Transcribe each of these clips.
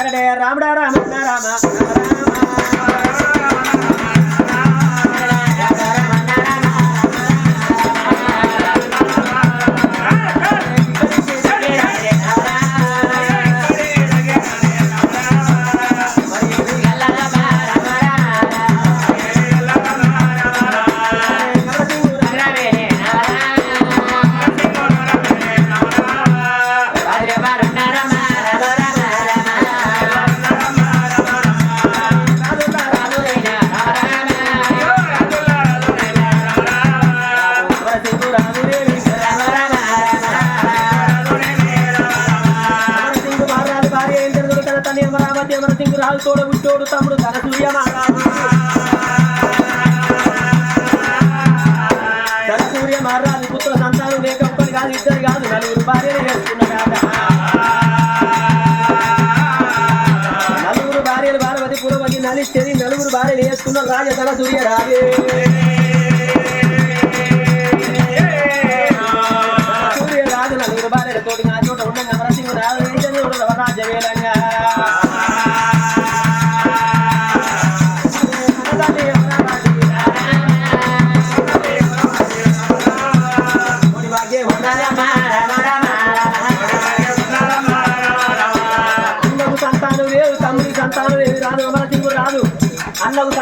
అరే రాముడా రామ రామ రాజు తోడ పుట్టోడు తమ్ముడు ధన సూర్య మహారాజు. ధన సూర్య మహారాజు పుత్ర సంతానం లేకపోతే కాదు ఇద్దరు కాదు నలుగురు భార్యలు చేసుకున్నాడు నలుగురు భార్యలు భారవతి పురవతి నలిస్తేది నలుగురు భార్యలు వేసుకున్న రాజ ధన సూర్య రాజే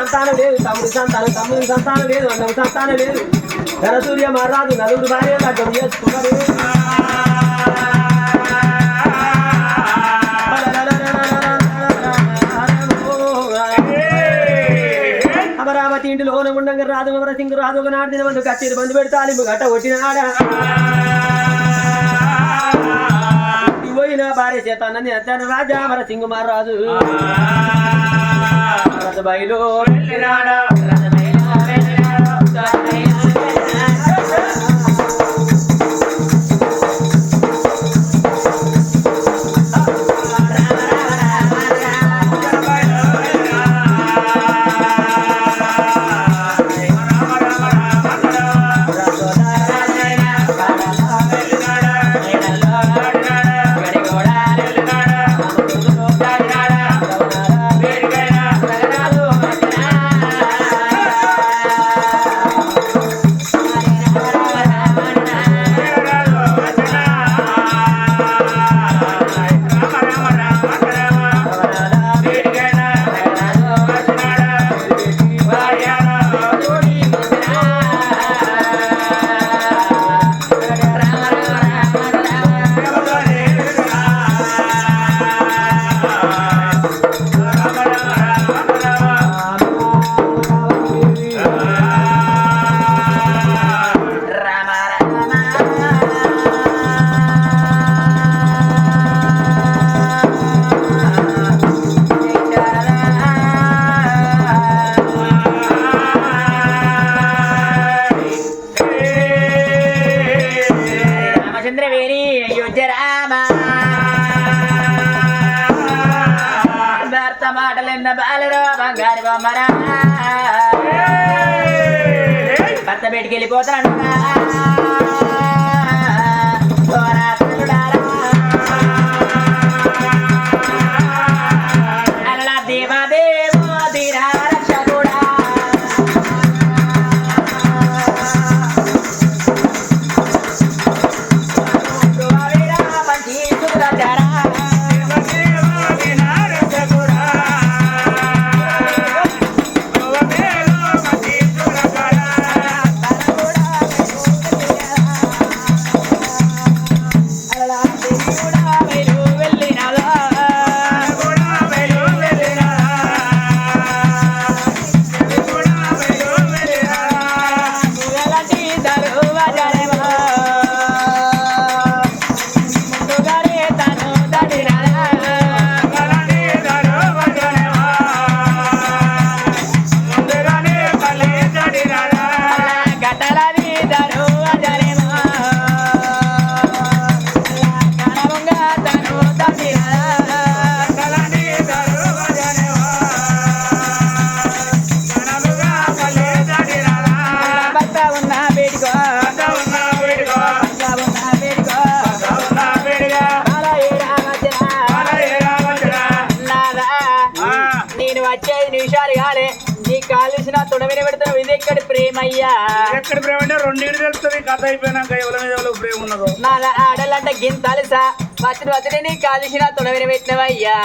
సంతానం లేదు. తమ్ముడి సంతానం తమ్ముడి సంతానం లేదు. అన్నకు సంతానం లేదు. ధనసూర్య మహారాజు నలుగురు భార్య అర్థం చేసుకున్నారు. అమరావతి ఇంటిలోన ఉండంగా రాదు. అమరసింగు రాదు. ఒక నాడు దిన మందు కచ్చేది బంధు పెడతాలి గట్ట కొట్టినాడా. పోయిన భార్య చేత నన్ను అతను రాజా. అమరసింగు మహారాజు బయలు వెళ్ళినాడా? బయటికి వెళ్ళిపోతాను रो बाजारे मा బంగారు కాలే. నీ కాలిసిన తొడవిన పెడుతున్న ఇది ఎక్కడి ప్రేమయ్యా? ఎక్కడ ప్రేమ అంటే రెండింటి తెలుస్తుంది. కథ అయిపోయినాక ఎవరి మీద ఎవరికి ప్రేమ ఉన్నదో? నా ఆడలంటే గింతాలిసా వచ్చిన వచ్చిన నీ కాలిసిన తొడవిన పెట్టినవయ్యా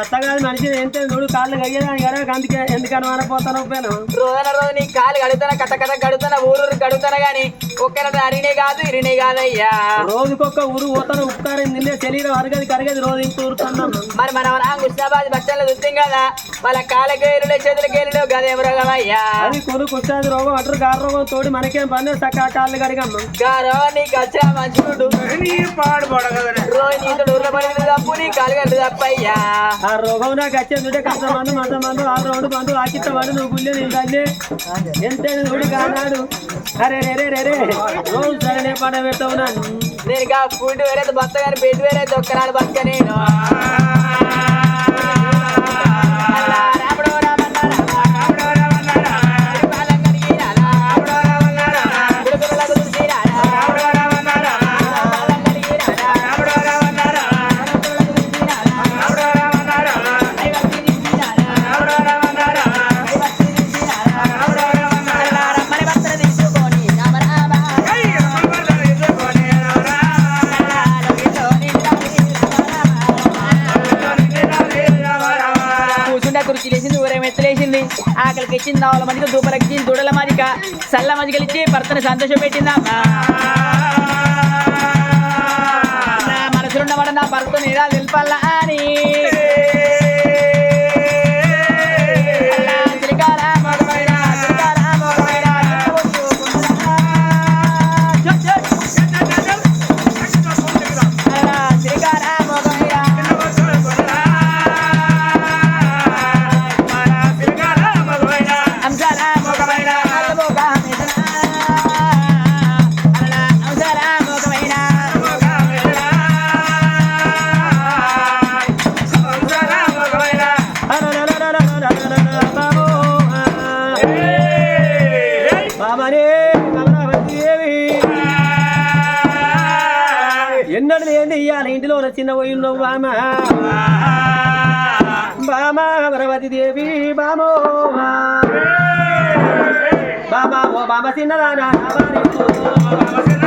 అత్తగాది మనిషి ఏంటే చూడు కాళ్ళు కయ్యేదాని కదా అందుకే ఎందుకని మారిపోతాను పోయాను. రోజున రోజు నీ కాలు కడుగుతున్నా కథ కథ కడుగుతున్నా ఊరూరు కడుగుతున్నా గాని ఒక్కరి అరినే కాదు ఇరినే కాదయ్యా. రోజుకొక్క ఊరు పోతాను ఉప్కారం తిండే శరీరం అరగది కరగది రోజు ఇంత ఊరుతున్నాం మరి మనం రా హుస్నాబాద్ బస్ స్టాండ్ చూస్తాం కదా వాళ్ళ కాళ్ళ గేరులే చేతుల గేరులు గదే మృగమయ్యా. అది కొను కుష్టాది రోగం అటు గారు రోగం తోడి మనకేం పని సక్క కాళ్ళు కడిగమ్మ గారో నీకు వచ్చిన మంచిగుండు. నీ పాడు పడగదనే తప్పు నీ తప్పయ్యా ఆ రోగం నాకు వచ్చేది ఉంటే కష్ట మందు మంద మందు ఆరు రౌండ్ మందు ఆకిత్త మందు నువ్వు గుళ్ళే నీ తల్లి. ఎంత చూడు కానాడు అరే రే రే రే రే. రోజు సరే పడ పెడతావు నేను ఇక ఫుడ్ వేరే బత్త కానీ బెడ్ వేరే ఒక్కనాడు బతక నేను. ఆకలికి మనకి ఆవుల ఇచ్చింది దూడల మాదిక సల్ల మదికలిచ్చి ఇచ్చి భర్తను సంతోషం పెట్టిందా? నా నా భర్త నీరా నిలపాలా అని? అమరావతి దేవి బామో బాబా ఓ బాబా చిన్నదానా. బాబా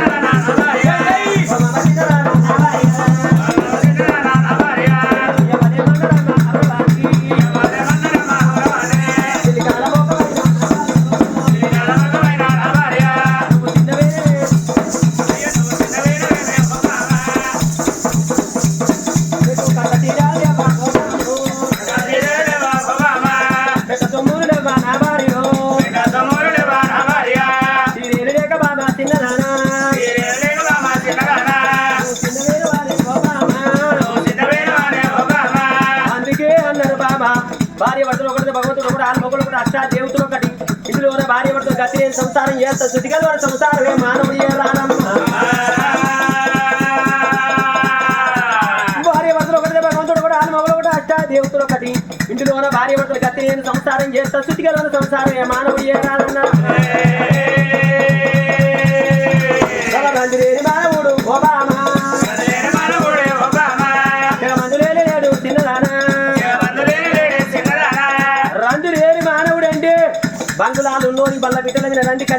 భగవంతుడు ఒకటి అష్టా దేవతలు ఒకటి. ఇందులో ఉన్న భార్య భర్త గతి లేని సంసారం చేస్తా శుద్ధిగా వారి సంసారమే? మానవుడు ఏ భార్య భర్తలు ఒకటి భగవంతుడు కూడా ఆరు మొక్కలు కూడా అష్టా దేవతలు ఒకటి. ఇందులో ఉన్న భార్య భర్తలు గతి లేని సంసారం చేస్తా శుద్ధిగా సంసారమే? మానవుడు ఏ రానన్న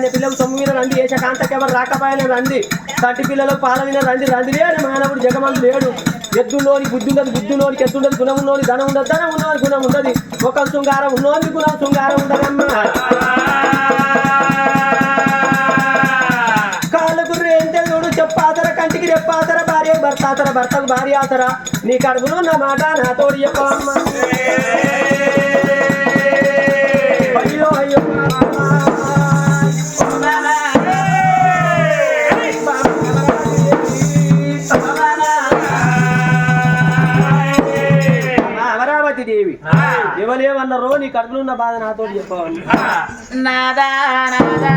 కన్య పిల్లలు సొమ్ము మీద రండి. ఏష కాంతకెవరు రాకపోయిన రండి. తటి పిల్లలు పాల మీద రండి రండి. లేని మానవుడు జగమంతు లేడు. ఎద్దులోని బుద్ధి ఉండదు బుద్ధులోనికి ఎద్దు ఉండదు గుణం ఉన్నోని ధనం ఉండదు ధనం ఉన్నోని గుణం ఉండదు. ఒక శృంగారం ఉన్నోని గుణం శృంగారం ఉండదమ్మా. కాళ్ళకు రేంతెలుడు చెప్పాతర కంటికి రెప్పాతర భార్య భర్తాతర భర్తకు భార్య ఆతర నీ కడుపులో నా మాట నా తోడు చెప్పమ్మ ఎవలేమన్నారో నీ కడుపులో ఉన్న బాధ నాతో చెప్పవాలి నాదా నాదా.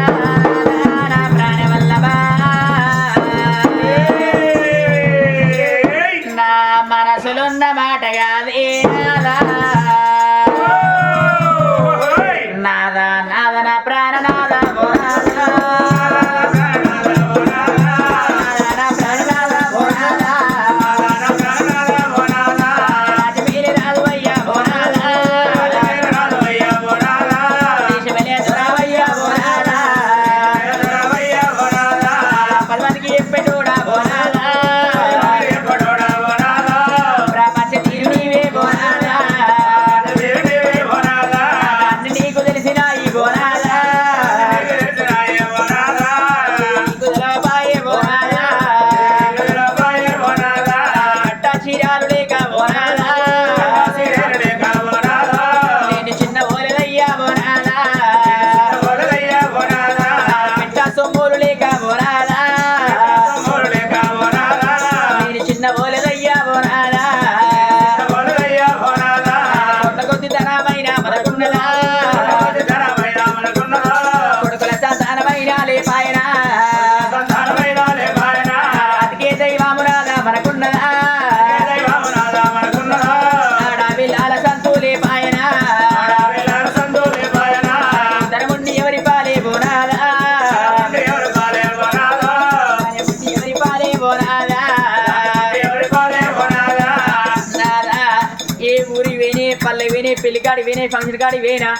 వేనే ఫంక్షన్ కాడి వేనా?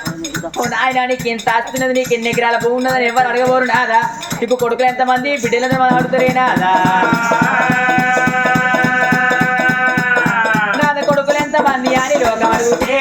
ఆయన నీకు ఎంత ఆస్తున్నది నీకు ఎన్ని ఎకరాల భూమి ఉన్నదని ఎవరు అడగబోరు నాదా? ఇప్పుడు కొడుకులు ఎంతమంది? బిడ్డలు ఎంతమంది అడుగుతారే నాదా? నాద కొడుకులు ఎంతమంది అని లోకం అడుగుతే?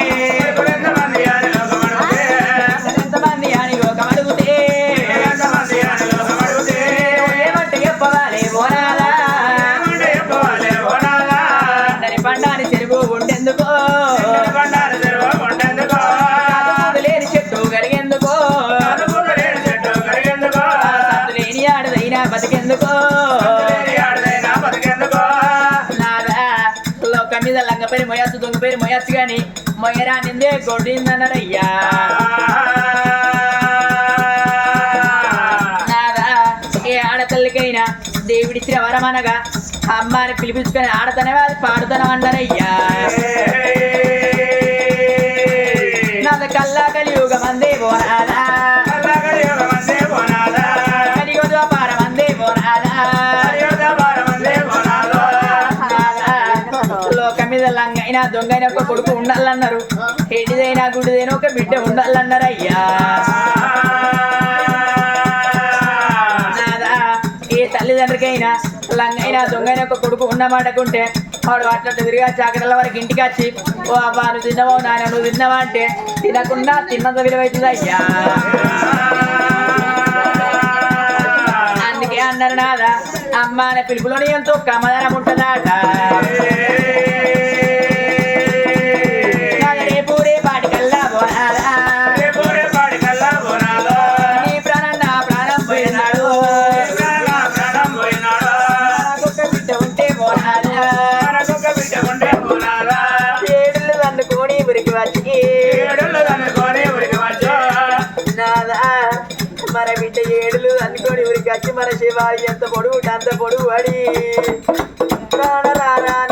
దొంగ పేరు మొయచ్చు గాని నిందే గొడ్డిందన్నారయ్యా నాదా ఏ ఆడతల్లికైనా దేవుడిచ్చిన వరమనగా అమ్మాని పిలిపించుకొని ఆడతనే అది పాడుతనం దొంగైన ఒక కొడుకు ఉండాలన్నారు. ఏటిదైనా గుడిదైనా ఒక బిడ్డ ఉండాలన్నారు అయ్యా. నాదా ఏ తల్లిదండ్రికైనా లంగైనా దొంగైన ఒక కొడుకు ఉన్నమాటకుంటే వాడు అట్లా తిరిగా చాకరల వరకు ఇంటికి వచ్చి ఓ అబ్బా నువ్వు తిన్నవో నాయన నువ్వు తిన్నావా? అంటే తినకుండా తిన్నంత విలువైతుంది అయ్యా? అందుకే అన్నారు నాదా అమ్మ అనే పిలుపులోనే ఎంతో కమదనం ఉంటుందాట. మన శివాయి ఎంత పొడుగు అంత పొడుగు అడి. రాన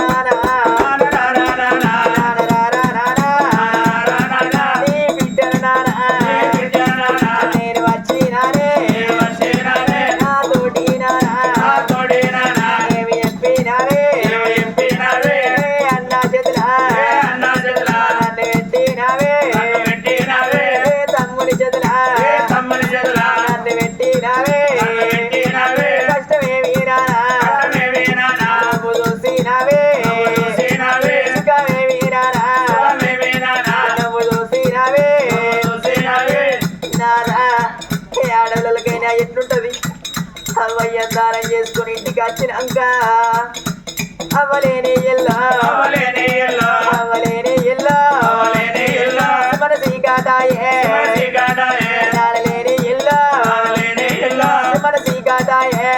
అవ్వలేని ఎల్లా. అవలేని ఎల్లా. అవలేని ఎల్లా. అవలేని ఇల్లు, మన సీకాటాయే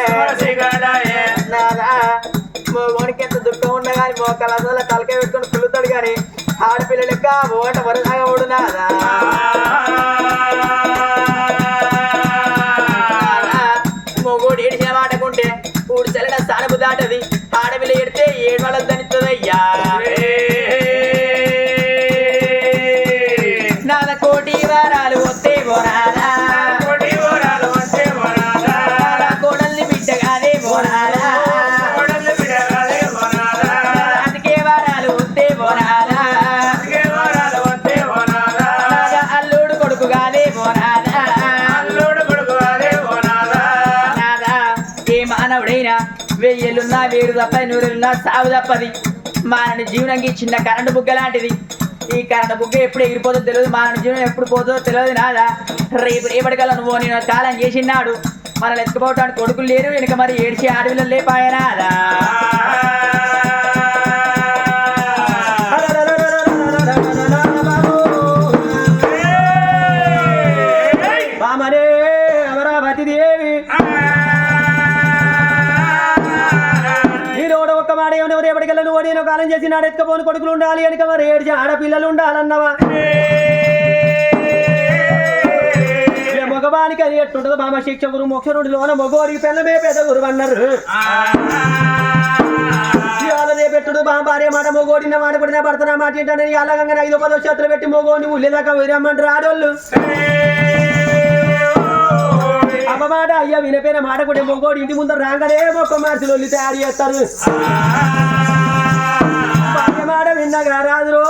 శివశిఖడాయే, నాదా మోగోనికి ఎంత దుఃఖం ఉన్నా కానీ మోకాల తలకాయ పెట్టుకొని కుళ్ళుతాడు కానీ ఆడపిల్ల లెక్క ఓట వరదాగా ఓడు తప్పది నూరెళ్ళున్నా సాగు తప్పది. మానని జీవనంకి చిన్న కరెంటు బుగ్గ లాంటిది. ఈ కరెంటు బుగ్గ ఎప్పుడు ఎగిరిపోతుందో తెలియదు మానని జీవనం ఎప్పుడు పోతుందో తెలియదు నాదా. రేపు రేపటికల్లా నువ్వు నేను కాలం చేసినాడు మనల్ని ఎత్తుకుపోవటానికి కొడుకులు లేరు. వెనుక మరి ఏడిచి అడవిలో లేపాయనాదా నువ్వు చేసి నాడు ఎత్తుకపోని కొడుకులు ఉండాలి వెనుక మరి ఏడిచి ఆడపిల్లలు ఉండాలన్నవా? మగవానికి అది ఎట్టుంటదో బామ శిక్ష గురు మోక్ష మోక్షరుడు లోన మగోడికి పెళ్ళమే పెద్ద గురువు అన్నారు. ఇవాళ బా భార్య మాట మోగోడిన మాట పడిన భర్తన మాట ఏంటంటే అలాగంగా ఐదు పదో చేతులు పెట్టి మోగోడిని ఉల్లిదాకా విరమ్మంటారు ఆడోళ్ళు. అమ్మమాట అయ్యా వినపోయిన మాట కూడా మొగోడు ఇంటి ముందర రాగానే మొక్క మార్చులు తయారు చేస్తారు. మాట విన్నగా రాదురో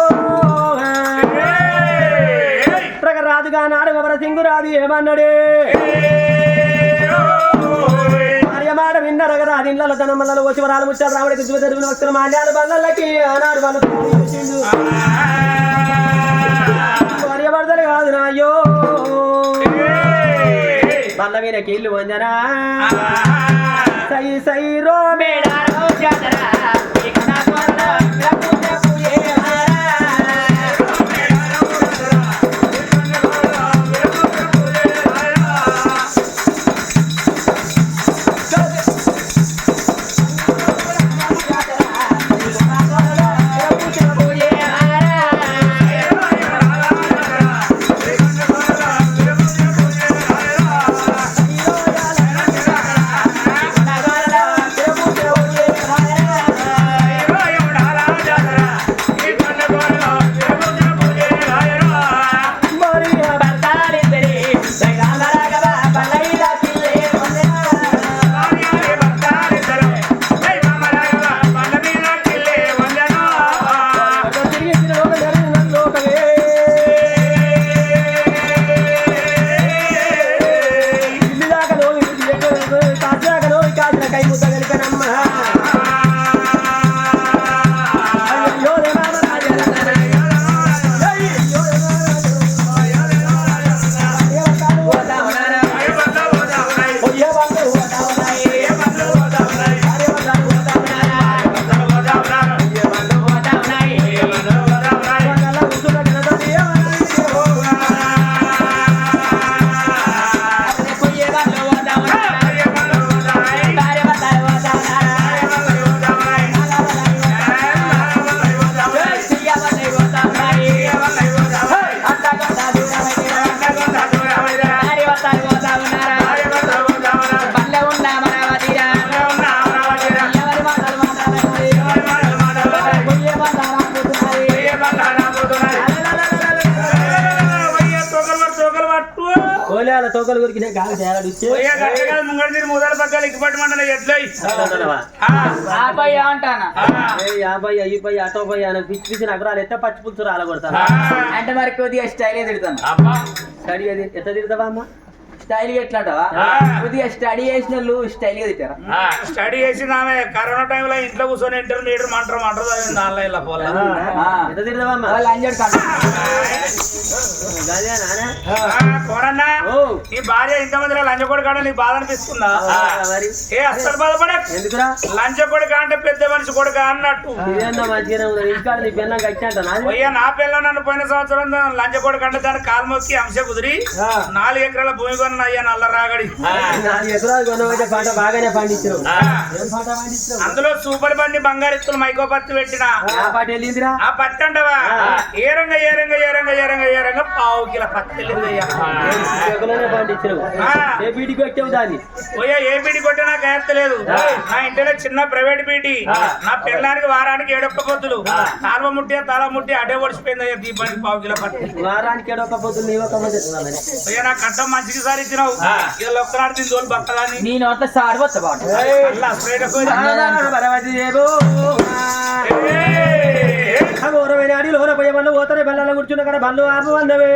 రాదుగా నాడు ఎవర సింగురాదు ఏమన్నాడే? మాట విన్నారు కదా అది ఇళ్ళ తన మల్లలు వచ్చి వరాలు ముచ్చారు రాముడికి దివ జరిగిన వస్తున్న మాన్యాలు బల్లకి ఆనాడు వాళ్ళు చేసిండు కాదు నాయో బల్ల మీద కీళ్ళు వంజనా. సై సై రో మేడారం ఓలేల తోకలు కొరికినా కాలు తేలాడు ఇచ్చే ముందర పక్కన ఎక్కిపట్టమంటే ఎట్లయి? ఆపై అంటానా? యాభై అయిపోయి అటో పోయి అని పిచ్చి పిచ్చి నగరాలు ఎత్తే పచ్చి పులుసు రాలగొడతాను. అంటే మరి కొద్దిగా స్టైల్ తిడతాను. ఎట్లా తిడతావా అమ్మ? స్టైల్గా ఎట్లా. కొద్దిగా స్టడీ చేసిన వాళ్ళు స్టైల్గా తిట్టారా? స్టడీ ఆమె కరోనా టైంలో ఇంట్లో కూర్చొని ఇంటర్మీడియట్ మంటారు మంటారు చదివింది ఆన్లైన్లో పోలే. వాళ్ళు అంజడు కోరన్నా నీ భార్య ఇంతమంది లంచకొడి కాడ నీకు బాధ అనిపిస్తుందా? ఏ అస్సలు బాధపడక్ ఎందుకురా? లంచ కొడుక అంటే పెద్ద మనిషి కొడుక అన్నట్టు. ఇంకా నీ పిల్ల నన్ను పోయిన సంవత్సరం లంచ కొడుక అంటే దాని కాలు మొక్కి అంశ కుదిరి. నాలుగు ఎకరాల భూమి కొన్న అయ్యా నల్ల రాగడి? నాలుగు ఎకరాలు కొనబోతే పంట బాగానే పండించరు ఏం పంట పండించరు అందులో సూపర్ బండి బంగారెత్తులు మైకో పత్తి పెట్టిన. ఆ పాట వెళ్ళిందిరా. ఆ పత్తి అంటవా? ఆ. ఏరంగా ఏరంగా ఏరంగా ఏరంగా ఏరంగా పావు కిలో పత్తి వెళ్ళిందయ్యా. ఎకరాలనే పండించరు ఆ. ఏ బీడికి వచ్చావు దాన్ని. పోయా ఏ బీడి కొట్టినా కయత్తలేదు నా ఇంటిలో చిన్న ప్రైవేట్ బీడి నా పిల్లానికి వారానికి ఏడొక్క పొద్దులు తాళ ముట్టి తల ముట్టి అడే ఒడిచిపోయింది అయ్యా దీపానికి పావు కిలో పత్తి వారానికి ఏడో ఒక పొద్దు నీవు ఒక పొద్దు ఎత్తున్నా మరి. పోయా నా కట్టం మంచికి సారి ఇచ్చినావు ఇలా ఒక్కనాడు దీని తోలు బక్కదాన్ని నీ నోట్ల సారి వస్తా బాట అడిలో పోయే వాళ్ళు పోతారు బెల్లలో కూర్చున్న కదా బళ్ళు ఆపు అన్నవే.